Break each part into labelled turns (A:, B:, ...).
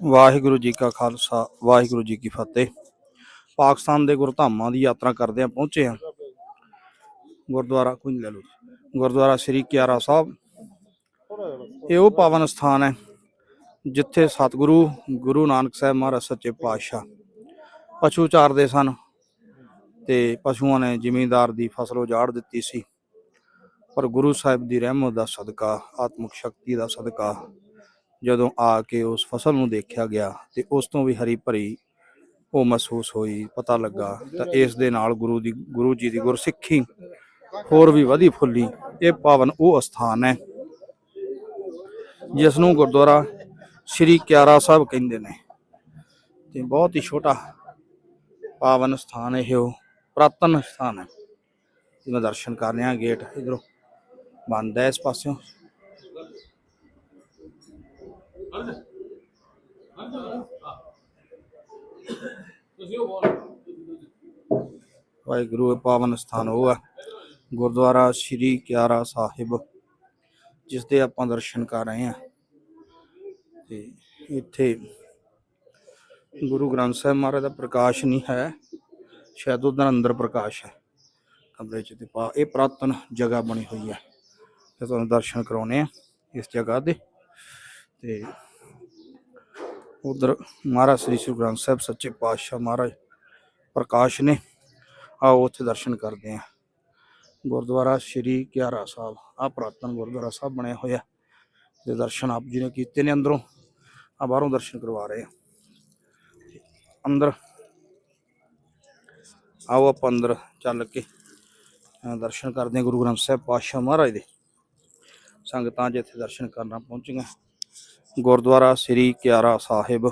A: ਵਾਹਿਗੁਰੂ ਜੀ ਕਾ ਖਾਲਸਾ, ਵਾਹਿਗੁਰੂ ਜੀ ਕੀ ਫਤਿਹ। ਪਾਕਿਸਤਾਨ ਦੇ ਗੁਰਧਾਮਾਂ ਦੀ ਯਾਤਰਾ ਕਰਦੇ ਆ ਪਹੁੰਚੇ ਆ ਗੁਰਦੁਆਰਾ ਕੋਈ ਲੈ ਲਓ ਗੁਰਦੁਆਰਾ ਸ੍ਰੀ ਕਿਆਰਾ ਸਾਹਿਬ। ਇਹ ਉਹ ਪਾਵਨ ਸਥਾਨ ਹੈ, ਜਿੱਥੇ ਸਤਿਗੁਰੂ ਗੁਰੂ ਨਾਨਕ ਸਾਹਿਬ ਮਹਾਰਾਜ ਸੱਚੇ ਪਾਤਸ਼ਾਹ ਪਸ਼ੂ ਚਾਰਦੇ ਸਨ ਤੇ ਪਸ਼ੂਆਂ ਨੇ ਜ਼ਿਮੀਂਦਾਰ ਦੀ ਫਸਲ ਉਜਾੜ ਦਿੱਤੀ ਸੀ। ਪਰ ਗੁਰੂ ਸਾਹਿਬ ਦੀ ਰਹਿਮਤ ਦਾ ਸਦਕਾ, ਆਤਮਿਕ ਸ਼ਕਤੀ ਦਾ ਸਦਕਾ ਜਦੋਂ ਆ ਕੇ ਉਸ ਫਸਲ ਨੂੰ ਦੇਖਿਆ ਗਿਆ ਤੇ ਉਸ ਤੋਂ ਵੀ ਹਰੀ ਭਰੀ ਉਹ ਮਹਿਸੂਸ ਹੋਈ, ਪਤਾ ਲੱਗਾ ਤਾਂ ਇਸ ਦੇ ਨਾਲ ਗੁਰੂ ਦੀ, ਗੁਰੂ ਜੀ ਦੀ ਗੁਰਸਿੱਖੀ ਹੋਰ ਵੀ ਵਧੀ ਫੁੱਲੀ। ਇਹ ਪਾਵਨ ਉਹ ਅਸਥਾਨ ਹੈ ਜਿਸ ਨੂੰ ਗੁਰਦੁਆਰਾ ਸ੍ਰੀ ਕਿਆਰਾ ਸਾਹਿਬ ਕਹਿੰਦੇ ਨੇ। ਤੇ ਬਹੁਤ ਹੀ ਛੋਟਾ ਪਾਵਨ ਸਥਾਨ ਇਹ ਉਹ, ਪ੍ਰਾਤਨ ਸਥਾਨ ਹੈ। ਜਿਹਦਾ ਦਰਸ਼ਨ ਕਰਨੇ ਆ ਗੇਟ ਇਧਰੋਂ ਬੰਦ ਹੈ ਇਸ ਪਾਸਿਓਂ। ਵਾਹਿਗੁਰੂ ਪਾਵਨ ਸਥਾਨ ਉਹ ਹੈ, ਗੁਰਦੁਆਰਾ ਸ੍ਰੀ ਕਿਆਰਾ ਸਾਹਿਬ ਜਿਸ ਦੇ ਆਪਾਂ ਦਰਸ਼ਨ ਕਰ ਰਹੇ ਹਾਂ। ਤੇ ਇੱਥੇ ਗੁਰੂ ਗ੍ਰੰਥ ਸਾਹਿਬ ਮਹਾਰਾਜ ਦਾ ਪ੍ਰਕਾਸ਼ ਨਹੀਂ ਹੈ, ਸ਼ਾਇਦ ਉਹਦਾ ਅੰਦਰ ਪ੍ਰਕਾਸ਼ ਹੈ, ਕਮਰੇ ਚ ਤੇ ਪਾ, ਇਹ ਪ੍ਰਾਤਨ ਜਗ੍ਹਾ ਬਣੀ ਹੋਈ ਹੈ। ਤੇ ਤੁਹਾਨੂੰ ਦਰਸ਼ਨ ਕਰਾਉਣੇ ਆ ਇਸ ਜਗ੍ਹਾ ਦੇ। ਤੇ ਉਧਰ ਮਹਾਰਾਜ ਸ੍ਰੀ ਗੁਰੂ ਗ੍ਰੰਥ ਸਾਹਿਬ ਸੱਚੇ ਪਾਤਸ਼ਾਹ ਮਹਾਰਾਜ ਪ੍ਰਕਾਸ਼ ਨੇ। ਆਓ ਉੱਥੇ ਦਰਸ਼ਨ ਕਰਦੇ ਆ ਗੁਰਦੁਆਰਾ ਸ੍ਰੀ ਕਿਆਰਾ ਸਾਹਿਬ ਆ ਪ੍ਰਾਤਨ ਗੁਰਦੁਆਰਾ ਸਾਹਿਬ ਬਣਿਆ ਹੋਇਆ। ਤੇ ਦਰਸ਼ਨ ਆਪ ਜੀ ਨੇ ਕੀਤੇ ਨੇ ਅੰਦਰੋਂ। ਆ ਬਾਹਰੋਂ ਦਰਸ਼ਨ ਕਰਵਾ ਰਹੇ ਆ ਅੰਦਰ। ਆਓ ਆਪਾਂ ਅੰਦਰ ਚੱਲ ਕੇ ਦਰਸ਼ਨ ਕਰਦੇ ਹਾਂ ਗੁਰੂ ਗ੍ਰੰਥ ਸਾਹਿਬ ਪਾਤਸ਼ਾਹ ਮਹਾਰਾਜ ਦੇ। ਸੰਗਤਾਂ ਜਿੱਥੇ ਦਰਸ਼ਨ ਕਰਨਾ ਪਹੁੰਚੀਆਂ। ਗੁਰਦੁਆਰਾ ਸ੍ਰੀ ਕਿਆਰਾ ਸਾਹਿਬ।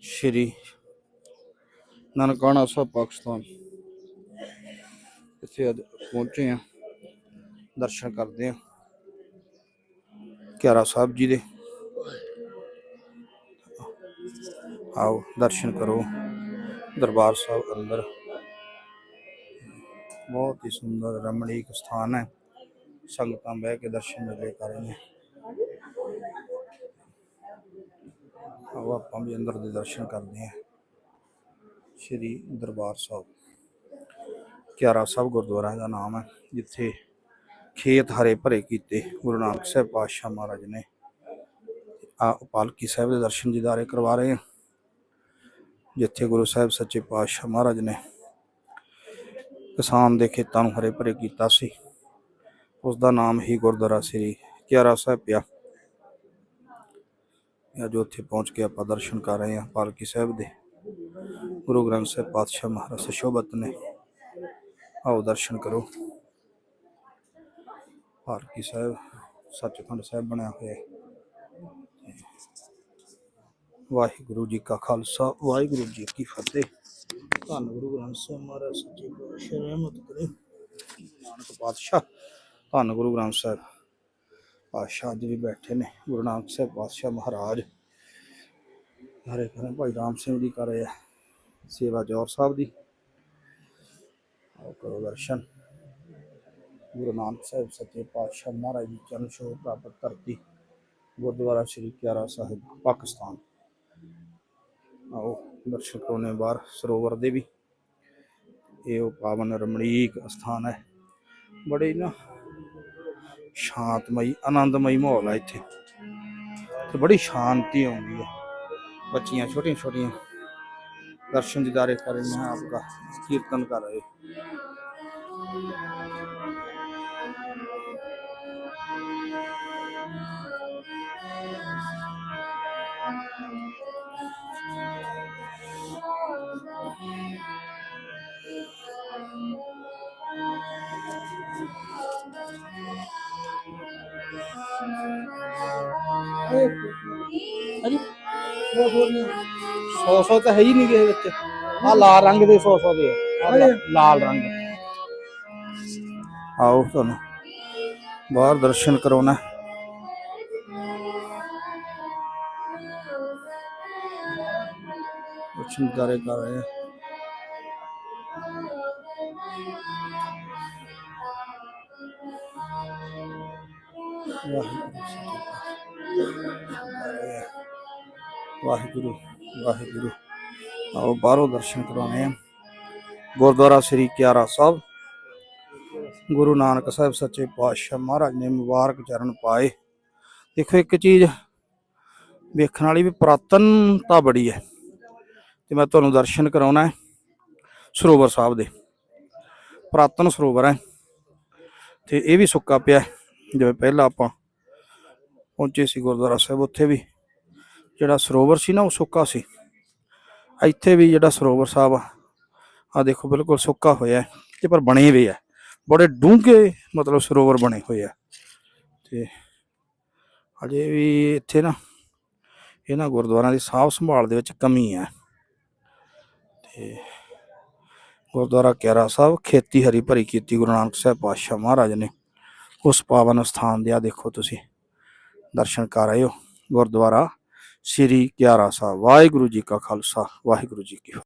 A: ਸ੍ਰੀ ਨਨਕਾਣਾ ਸਾਹਿਬ, ਪਾਕਿਸਤਾਨ। ਇੱਥੇ ਅੱਜ ਪਹੁੰਚੇ ਆ ਦਰਸ਼ਨ ਕਰਦੇ ਆ ਕਿਆਰਾ ਸਾਹਿਬ ਜੀ ਦੇ। ਆਓ, ਦਰਸ਼ਨ ਕਰੋ। ਦਰਬਾਰ ਸਾਹਿਬ ਅੰਦਰ। ਬਹੁਤ ਹੀ ਸੁੰਦਰ ਰਮਣੀਕ ਸਥਾਨ ਹੈ। ਸੰਗਤਾਂ ਬਹਿ ਕੇ ਦਰਸ਼ਨ ਮੇਲੇ ਕਰ ਰਹੀਆਂ ਆਓ ਆਪਾਂ ਵੀ ਅੰਦਰ ਦੇ ਦਰਸ਼ਨ ਕਰਦੇ ਹਾਂ। ਸ਼੍ਰੀ ਦਰਬਾਰ ਸਾਹਿਬ। ਕਿਆਰਾ ਸਾਹਿਬ ਗੁਰਦੁਆਰਾ ਦਾ ਨਾਮ ਹੈ, ਜਿੱਥੇ ਖੇਤ ਹਰੇ ਭਰੇ ਕੀਤੇ ਗੁਰੂ ਨਾਨਕ ਸਾਹਿਬ ਪਾਤਸ਼ਾਹ ਮਹਾਰਾਜ ਨੇ ਆ ਪਾਲਕੀ ਸਾਹਿਬ ਦੇ ਦਰਸ਼ਨ ਦੀਦਾਰੇ ਕਰਵਾ ਰਹੇ ਹਾਂ। ਜਿੱਥੇ ਗੁਰੂ ਸਾਹਿਬ ਸੱਚੇ ਪਾਤਸ਼ਾਹ ਮਹਾਰਾਜ ਨੇ ਕਿਸਾਨ ਦੇ ਖੇਤਾਂ ਨੂੰ ਹਰੇ ਭਰੇ ਕੀਤਾ ਸੀ। ਉਸ ਦਾ ਨਾਮ ਹੀ ਗੁਰਦੁਆਰਾ ਸ੍ਰੀ ਕਿਆਰਾ ਸਾਹਿਬ ਪਿਆ। ਅੱਜ ਉੱਥੇ ਪਹੁੰਚ ਕੇ ਆਪਾਂ ਦਰਸ਼ਨ ਕਰ ਰਹੇ ਹਾਂ ਪਾਲਕੀ ਸਾਹਿਬ ਦੇ। ਗੁਰੂ ਗ੍ਰੰਥ ਸਾਹਿਬ ਪਾਤਸ਼ਾਹ ਮਹਾਰਾਜ ਸਸ਼ੋਭਤ ਨੇ। ਆਓ ਦਰਸ਼ਨ ਕਰੋ। ਪਾਲਕੀ ਸਾਹਿਬ, ਸੱਚਖੰਡ ਸਾਹਿਬ ਬਣਿਆ ਹੋਇਆ ਹੈ। ਵਾਹਿਗੁਰੂ ਜੀ ਕਾ ਖਾਲਸਾ, ਵਾਹਿਗੁਰੂ ਜੀ ਕੀ ਫਤਿਹ। ਧੰਨ ਗੁਰੂ ਗ੍ਰੰਥ ਸਾਹਿਬ ਮਹਾਰਾਜ, ਸੱਚੇ ਪਾਤਸ਼ਾਹ, ਰਹਿਮਤ ਕਰੇ। ਨਾਨਕ ਪਾਤਸ਼ਾਹ, ਧੰਨ ਗੁਰੂ ਗ੍ਰੰਥ ਸਾਹਿਬ। ਪਾਤਸ਼ਾਹ ਜੀ ਵੀ ਬੈਠੇ ਨੇ, ਗੁਰੂ ਨਾਨਕ ਸਾਹਿਬ ਪਾਤਸ਼ਾਹ ਮਹਾਰਾਜ। ਹਰੇ ਕਰੇ ਭਾਈ ਰਾਮ ਸਿੰਘ ਜੀ ਕਰ ਰਹੇ ਆ, ਸੇਵਾ ਜੋਰ ਸਾਹਿਬ ਦੀ। ਆਓ ਕਰੋ ਦਰਸ਼ਨ। ਗੁਰੂ ਨਾਨਕ ਸਾਹਿਬ ਸੱਚੇ ਪਾਤਸ਼ਾਹ ਮਹਾਰਾਜ ਦੀ ਚਰਨ ਛੋਹ ਪ੍ਰਾਪਤ ਧਰਤੀ, ਗੁਰਦੁਆਰਾ ਸ੍ਰੀ ਕਿਆਰਾ ਸਾਹਿਬ, ਪਾਕਿਸਤਾਨ। ਆਓ ਦਰਸ਼ਨ ਕਰੋਨੇ ਬਾਹਰ, ਸਰੋਵਰ ਦੇ ਵੀ। ਇਹ ਉਹ ਪਾਵਨ ਰਮਣੀਕ ਸਥਾਨ ਹੈ। ਬੜੇ ਨਾ ਸ਼ਾਂਤਮਈ, ਆਨੰਦਮਈ ਮਾਹੌਲ ਹੈ ਇੱਥੇ। ਤੇ ਬੜੀ ਸ਼ਾਂਤੀ ਆਉਂਦੀ ਹੈ ਬੱਚੀਆਂ ਛੋਟੀਆਂ ਛੋਟੀਆਂ ਦਰਸ਼ਨ ਦਿਦਾਰੇ ਕਰ ਰਹੀਆਂ ਆਪਕਾ, ਕੀਰਤਨ ਕਰ ਰਹੇ। ਸੌ ਸੌ ਤਾਂ ਹੈ ਹੀ ਨਹੀਂ ਕਿਸੇ ਵਿੱਚ। ਆ ਲਾਲ ਰੰਗ ਦੇ ਸੌ ਸੌ ਦੇ ਆ। ਆਹ ਲਾ- ਲਾਲ ਰੰਗ। ਆਓ ਤੁਹਾਨੂੰ। ਬਾਹਰ ਦਰਸ਼ਨ ਕਰਾਉਣਾ। ਦਰਸ਼ਨ ਕਰੇ ਕਰ ਰਹੇ ਆ। ਵਾਹਿਗੁਰੂ ਜੀ ਕੀ ਫਤਿਹ। ਵਾਹਿਗੁਰੂ ਵਾਹਿਗੁਰੂ। ਆਓ ਬਾਹਰੋਂ ਦਰਸ਼ਨ ਕਰਾਉਣੇ ਆ। ਗੁਰਦੁਆਰਾ ਸ੍ਰੀ ਕਿਆਰਾ ਸਾਹਿਬ। ਗੁਰੂ ਨਾਨਕ ਸਾਹਿਬ ਸੱਚੇ ਪਾਤਸ਼ਾਹ ਮਹਾਰਾਜ ਨੇ ਮੁਬਾਰਕ ਚਰਨ ਪਾਏ। ਦੇਖੋ, ਇੱਕ ਚੀਜ਼ ਵੇਖਣ ਵਾਲੀ ਵੀ ਪੁਰਾਤਨਤਾ ਬੜੀ ਹੈ। ਤੇ ਮੈਂ ਤੁਹਾਨੂੰ ਦਰਸ਼ਨ ਕਰਾਉਣਾ ਹੈ ਸਰੋਵਰ ਸਾਹਿਬ ਦੇ। ਪੁਰਾਤਨ ਸਰੋਵਰ ਹੈ। ਤੇ ਇਹ ਵੀ ਸੁੱਕਾ ਪਿਆ ਜਿਵੇਂ ਪਹਿਲਾਂ ਆਪਾਂ ਪਹੁੰਚੇ ਸੀ ਗੁਰਦੁਆਰਾ ਸਾਹਿਬ ਉੱਥੇ ਵੀ। ਜਿਹੜਾ ਸਰੋਵਰ ਸੀ ਨਾ ਉਹ ਸੁੱਕਾ ਸੀ। ਇੱਥੇ ਵੀ ਜਿਹੜਾ ਸਰੋਵਰ ਸਾਹਿਬ ਆ ਆ ਦੇਖੋ ਬਿਲਕੁਲ ਸੁੱਕਾ ਹੋਇਆ ਹੈ ਤੇ ਪਰ ਬਣੇ ਹੋਏ ਆ। ਬੜੇ ਡੂੰਘੇ ਮਤਲਬ ਸਰੋਵਰ ਬਣੇ ਹੋਏ ਆ। ਤੇ ਅਜੇ ਵੀ ਇੱਥੇ ਨਾ ਇਹਨਾਂ ਗੁਰਦੁਆਰਿਆਂ ਦੀ ਸਾਫ਼ ਸੰਭਾਲ ਦੇ ਵਿੱਚ ਕਮੀ ਹੈ ਤੇ ਗੁਰਦੁਆਰਾ ਕਿਆਰਾ ਸਾਹਿਬ ਖੇਤੀ ਹਰੀ ਭਰੀ ਕੀਤੀ ਗੁਰੂ ਨਾਨਕ ਸਾਹਿਬ ਪਾਤਸ਼ਾਹ ਮਹਾਰਾਜ ਨੇ। ਉਸ ਪਾਵਨ ਸਥਾਨ ਦੇ ਆ ਦੇਖੋ ਤੁਸੀਂ। ਦਰਸ਼ਨ ਕਰ ਰਹੇ ਹੋ ਗੁਰਦੁਆਰਾ ਸ੍ਰੀ ਕਿਆਰਾ ਸਾਹਿਬ। ਵਾਹਿਗੁਰੂ ਜੀ ਕਾ ਖਾਲਸਾ, ਵਾਹਿਗੁਰੂ ਜੀ ਕੀ ਫਤਿਹ।